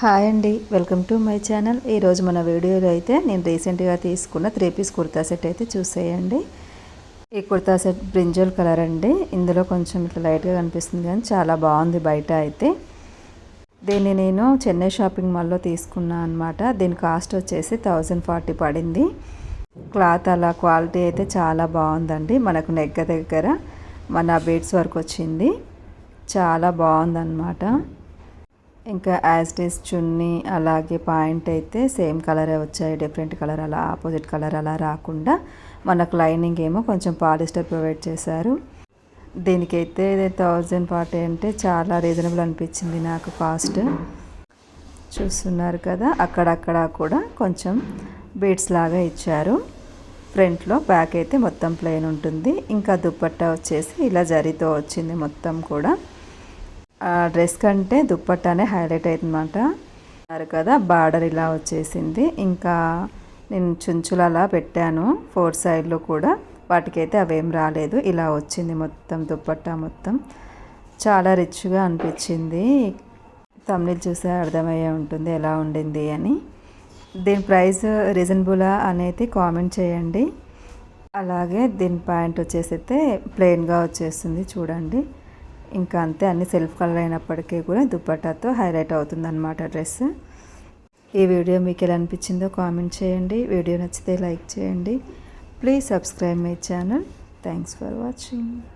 Hi అండి. Welcome to my channel. ఈరోజు మన వీడియోలో అయితే నేను రీసెంట్గా తీసుకున్న త్రీ పీస్ కుర్తా సెట్ అయితే చూసేయండి. ఈ కుర్తా సెట్ బ్రింజల్ కలర్ అండి. ఇందులో కొంచెం ఇట్లా లైట్గా కనిపిస్తుంది కానీ చాలా బాగుంది బయట అయితే. దీన్ని నేను చెన్నై షాపింగ్ మాల్లో తీసుకున్నాను అనమాట దీని కాస్ట్ వచ్చేసి థౌజండ్ ఫార్టీ పడింది. క్లాత్ అలా క్వాలిటీ అయితే చాలా బాగుందండి. మనకు నెగ్గ దగ్గర మన బీడ్స్ వరకు వచ్చింది. చాలా బాగుందన్నమాట. ఇంకా యాజ్ చున్నీ అలాగే పాయింట్ అయితే సేమ్ కలరే వచ్చాయి. డిఫరెంట్ కలర్ అలా ఆపోజిట్ కలర్ అలా రాకుండా మనకు లైనింగ్ ఏమో కొంచెం పాలిస్టర్ ప్రొవైడ్ చేశారు. దీనికైతే థౌజండ్ ఫార్టీ అంటే చాలా రీజనబుల్ అనిపించింది నాకు కాస్ట్ చూస్తున్నారు కదా అక్కడక్కడ కూడా కొంచెం బీట్స్ లాగా ఇచ్చారు. ఫ్రంట్లో బ్యాక్ అయితే మొత్తం ప్లెయిన్ ఉంటుంది. ఇంకా దుప్పట్టా వచ్చేసి ఇలా జరితో వచ్చింది మొత్తం కూడా. డ్రెస్ కంటే దుప్పట్టానే హైలైట్ అయిందన్నమాట అన్నారు కదా బార్డర్ ఇలా వచ్చేసింది. ఇంకా నేను చుంచులు అలా పెట్టాను ఫోర్ సైడ్లో కూడా. వాటికైతే అవేం రాలేదు. ఇలా వచ్చింది మొత్తం దుప్పట్టా మొత్తం. చాలా రిచ్గా అనిపించింది. తమిళ చూసే అర్థమయ్యే ఉంటుంది ఎలా ఉండింది అని. దీని ప్రైస్ రీజనబులా అనేది కామెంట్ చేయండి. అలాగే దీని ప్యాంట్ వచ్చేసి అయితే ప్లెయిన్గా వచ్చేస్తుంది చూడండి. ఇంకా అంతే అన్ని సెల్ఫ్ కలర్ అయినప్పటికీ కూడా దుప్పటాతో హైలైట్ అవుతుంది అనమాట డ్రెస్. ఈ వీడియో మీకు ఎలా అనిపించిందో కామెంట్ చేయండి. వీడియో నచ్చితే లైక్ చేయండి. Please subscribe my channel. Thanks for watching.